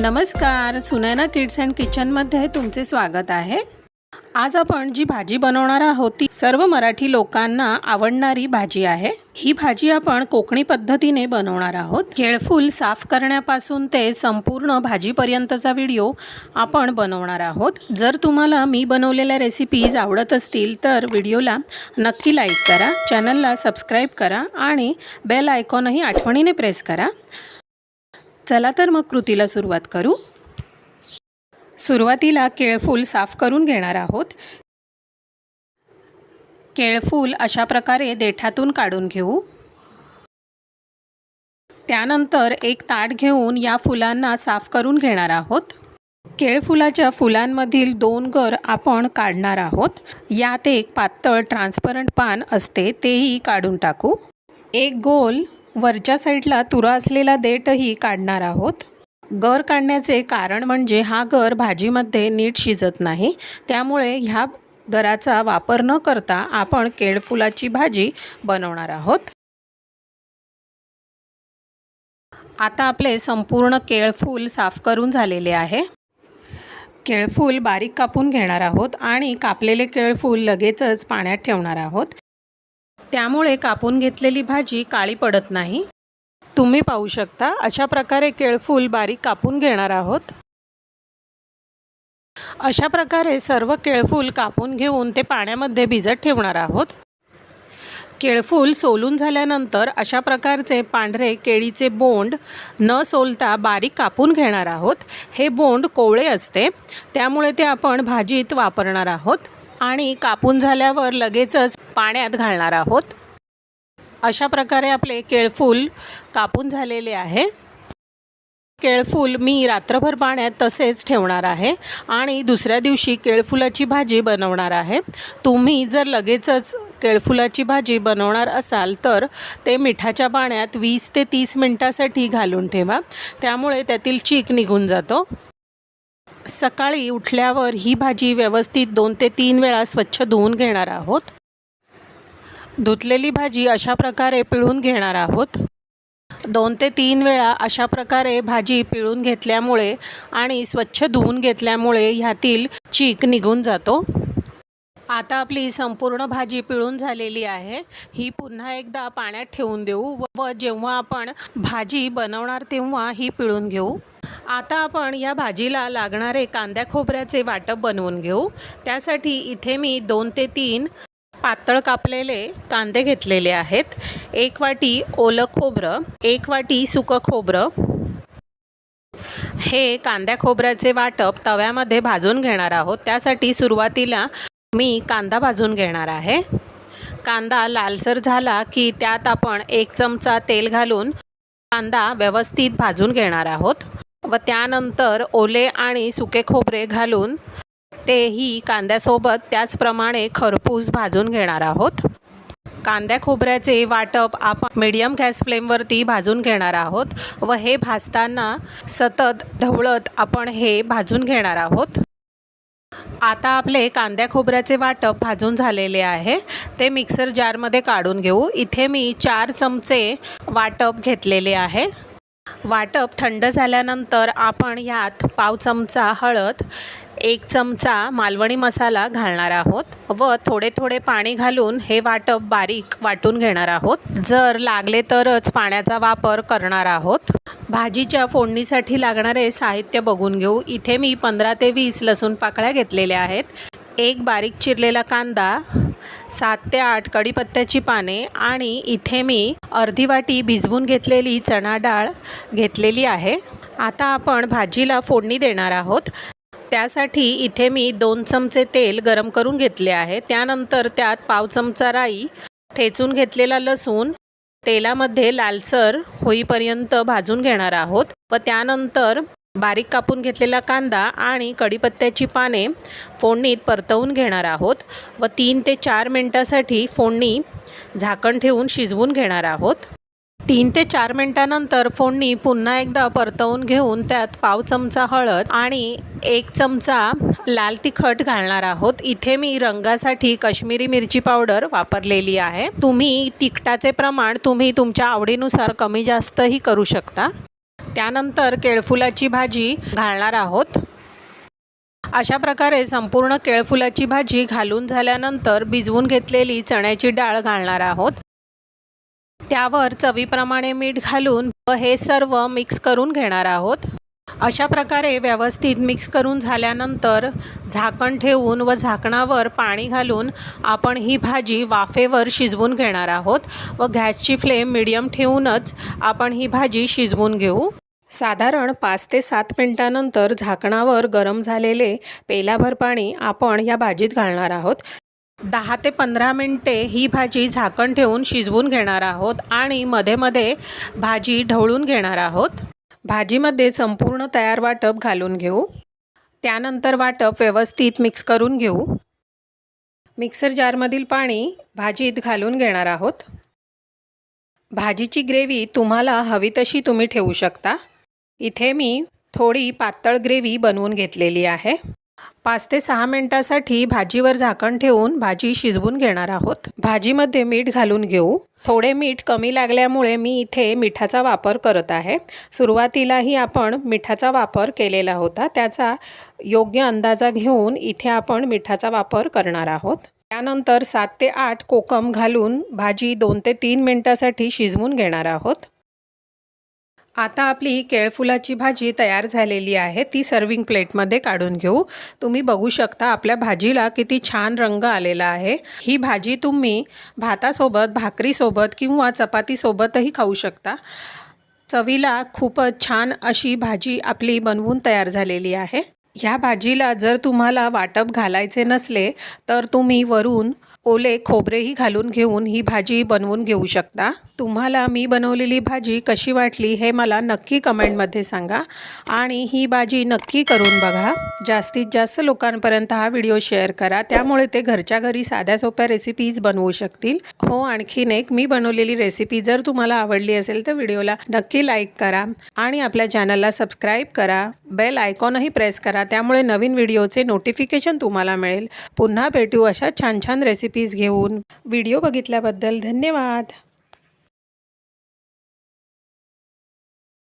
नमस्कार Sunaina kids and किचनमध्ये तुमचे स्वागत आहे. आज आपण जी भाजी बनवणार आहोत ती सर्व मराठी लोकांना आवडणारी भाजी आहे. ही भाजी आपण कोकणी पद्धतीने बनवणार आहोत. केळफूल साफ करण्यापासून ते संपूर्ण भाजीपर्यंतचा व्हिडिओ आपण बनवणार आहोत. जर तुम्हाला मी बनवलेल्या रेसिपीज आवडत असतील तर व्हिडिओला नक्की लाईक करा चॅनलला सबस्क्राईब करा आणि बेल आयकॉनही आठवणीने प्रेस करा. चला तर मग कृतीला सुरुवात करू. सुरुवातीला केळफूल साफ करून घेणार आहोत. केळफूल अशा प्रकारे देठातून काढून घेऊ. त्यानंतर एक ताट घेऊन या फुलांना साफ करून घेणार आहोत. केळफुलाच्या फुलांमधील दोन गर आपण काढणार आहोत. यात एक पातळ ट्रान्सपरंट पान असते तेही काढून टाकू. एक गोल वरच्या साईडला तुरा असलेला देठही काढणार आहोत. गर काढण्याचे कारण म्हणजे हा गर भाजीमध्ये नीट शिजत नाही. त्यामुळे ह्या गराचा वापर न करता आपण केळफुलाची भाजी बनवणार आहोत. आता आपले संपूर्ण केळफूल साफ करून झालेले आहे. केळफूल बारीक कापून घेणार आहोत आणि कापलेले केळफूल लगेचच पाण्यात ठेवणार आहोत. त्यामुळे कापून घेतलेली भाजी काळी पडत नाही. तुम्ही पाहू शकता अशा प्रकारे केळफूल बारीक कापून घेणार आहोत. अशा प्रकारे सर्व केळफूल कापून घेऊन ते पाण्यामध्ये भिजत ठेवणार आहोत. केळफूल सोलून झाल्यानंतर अशा प्रकारचे पांढरे केळीचे बोंड न सोलता बारीक कापून घेणार आहोत. हे बोंड कोवळे असते. त्यामुळे ते आपण भाजीत वापरणार आहोत. आणि कापून झाल्यावर लगेचच पाण्यात घालणार आहोत. अशा प्रकारे आपले केळफूल कापून झालेले आहे. केळफूल मी रात्रभर पाण्यात तसेच ठेवणार आहे आणि दुसऱ्या दिवशी केळफुलाची भाजी बनवणार आहे. तुम्ही जर लगेचच केळफुलाची भाजी बनवणार असाल तर ते मिठाच्या पाण्यात वीस ते तीस मिनटासाठी घालून ठेवा. त्यामुळे त्यातील चीक निघून जातो. सकाळी उठल्यावर ही भाजी व्यवस्थित दोन ते तीन वेळा स्वच्छ धुवून घेणार आहोत. धुतलेली भाजी अशा प्रकारे पिळून घेणार आहोत. दोन ते तीन वेळा अशा प्रकारे भाजी पिळून घेतल्यामुळे आणि स्वच्छ धुवून घेतल्यामुळे ह्यातील चीक निघून जातो. आता आपली संपूर्ण भाजी पिळून झालेली आहे. ही पुन्हा एकदा पाण्यात ठेवून देऊ व जेव्हा आपण भाजी बनवणार तेव्हा ही पिळून घेऊ. आता आपण या भाजीला लागणारे कांद्या खोबऱ्याचे वाटप बनवून घेऊ. त्यासाठी इथे मी दोन ते तीन पातळ कापलेले कांदे घेतलेले आहेत. एक वाटी ओलं खोबरं एक वाटी सुकं खोबरं. हे कांद्या खोबऱ्याचे वाटप तव्यामध्ये भाजून घेणार आहोत. त्यासाठी सुरुवातीला मी कांदा भाजून घेणार आहे. कांदा लालसर झाला की त्यात आपण एक चमचा तेल घालून कांदा व्यवस्थित भाजून घेणार आहोत. व त्यानंतर ओले आणि सुके खोबरे घालून तेही कांद्यासोबत त्याचप्रमाणे खरपूस भाजून घेणार आहोत. कांद्या खोबऱ्याचे वाटप आपण मीडियम गॅस फ्लेमवरती भाजून घेणार आहोत व हे भाजताना सतत ढवळत आपण हे भाजून घेणार आहोत. आता आपले कांद्या खोबऱ्याचे वाटप भाजून झालेले आहे. ते मिक्सर जारमध्ये काढून घेऊ. इथे मी चार चमचे वाटप घेतलेले आहे. वाटप थंड झाल्यानंतर आपण यात पाव चमचा हळद एक चमचा मालवणी मसाला घालणार आहोत व थोडे थोडे पाणी घालून हे वाटप बारीक वाटून घेणार आहोत. जर लागले तरच पाण्याचा वापर करणार आहोत. भाजीच्या फोडणीसाठी लागणारे साहित्य बघून घेऊ. इथे मी पंधरा ते वीस लसूण पाकळ्या घेतलेल्या आहेत. एक बारीक चिरलेला कांदा सात ते आठ कढीपत्त्याची पाने आणि इथे मी अर्धी वाटी भिजवून घेतलेली चणा डाळ घेतलेली आहे. आता आपण भाजीला फोडणी देणार आहोत. त्यासाठी इथे मी दोन चमचे तेल गरम करून घेतले आहे. त्यानंतर त्यात पाव चमचा राई ठेचून घेतलेला लसूण तेलामध्ये लालसर होईपर्यंत भाजून घेणार आहोत. व त्यानंतर बारीक कापून घेतलेला कांदा आणि कढीपत्त्याची पाने फोडणीत परतवून घेणार आहोत व तीन ते चार मिनटासाठी फोडणी झाकण ठेवून शिजवून घेणार आहोत. तीन ते चार मिनटानंतर फोडणी पुन्हा एकदा परतवून घेऊन त्यात पाव चमचा हळद आणि एक चमचा लाल तिखट घालणार आहोत. इथे मी रंगासाठी कश्मीरी मिरची पावडर वापरलेली आहे. तुम्ही तिखटाचे प्रमाण तुम्ही तुमच्या आवडीनुसार कमी जास्तही करू शकता. त्यानंतर केळफुलाची भाजी घालणार आहोत. अशा प्रकारे संपूर्ण केळफुलाची भाजी घालून झाल्यानंतर भिजवून घेतलेली चण्याची डाळ घालणार आहोत. त्यावर चवीप्रमाणे मीठ घालून व हे सर्व मिक्स करून घेणार आहोत. अशा प्रकारे व्यवस्थित मिक्स करून झाल्यानंतर झाकण ठेवून व झाकणावर पाणी घालून आपण ही भाजी वाफेवर शिजवून घेणार आहोत व गॅसची फ्लेम मिडियम ठेवूनच आपण ही भाजी शिजवून घेऊ. साधारण पाच ते सात मिनटानंतर झाकणावर गरम झालेले पेलाभर पाणी आपण या भाजीत घालणार आहोत. दहा ते पंधरा मिनटे ही भाजी झाकण ठेवून शिजवून घेणार आहोत आणि मध्ये मध्ये भाजी ढवळून घेणार आहोत. भाजीमध्ये संपूर्ण तयार वाटप घालून घेऊ. त्यानंतर वाटप व्यवस्थित मिक्स करून घेऊ. मिक्सर जारमधील पाणी भाजीत घालून घेणार आहोत. भाजीची ग्रेव्ही तुम्हाला हवी तशी तुम्ही ठेवू शकता. इथे मी थोडी पातळ ग्रेव्ही बनवून घेतलेली आहे. पाच ते सहा मिनटासाठी भाजीवर झाकण ठेवून भाजी शिजवून घेणार आहोत. भाजीमध्ये मीठ घालून घेऊ. थोडे मीठ कमी लागल्यामुळे मी इथे मिठाचा वापर करत आहे. सुरुवातीलाही आपण मिठाचा वापर केलेला होता. त्याचा योग्य अंदाजा घेऊन इथे आपण मिठाचा वापर करणार आहोत. त्यानंतर सात ते आठ कोकम घालून भाजी दोन ते तीन मिनटासाठी शिजवून घेणार आहोत. आता आपली केळफुलाची भाजी तयार झालेली आहे. ती सर्विंग प्लेटमध्ये काढून घेऊ. तुम्ही बघू शकता आपल्या भाजीला किती छान रंग आलेला आहे. ही भाजी तुम्ही भातासोबत भाकरीसोबत किंवा चपातीसोबतही खाऊ शकता. चवीला खूपच छान अशी भाजी आपली बनवून तयार झालेली आहे. ह्या भाजीला जर तुम्हाला वाटप घालायचे नसले तर तुम्ही वरून ओले खोबरेही घालून घेऊन ही भाजी बनवून घेऊ शकता. तुम्हाला मी बनवलेली भाजी कशी वाटली हे मला नक्की कमेंटमध्ये सांगा. आणि ही भाजी नक्की करून बघा. जास्तीत जास्त लोकांपर्यंत हा व्हिडिओ शेअर करा. त्यामुळे ते घरच्या घरी साध्या सोप्या रेसिपीज बनवू शकतील. हो आणखीन एक मी बनवलेली रेसिपी जर तुम्हाला आवडली असेल तर व्हिडिओला नक्की लाईक करा. आणि आपल्या चॅनलला सबस्क्राईब करा. बेल आयकॉनही प्रेस करा त्यामुळे नवीन व्हिडिओचे नोटिफिकेशन तुम्हाला मिळेल. पुन्हा भेटू अशा छान छान रेसिपीज घेऊन. व्हिडिओ बघितल्याबद्दल धन्यवाद.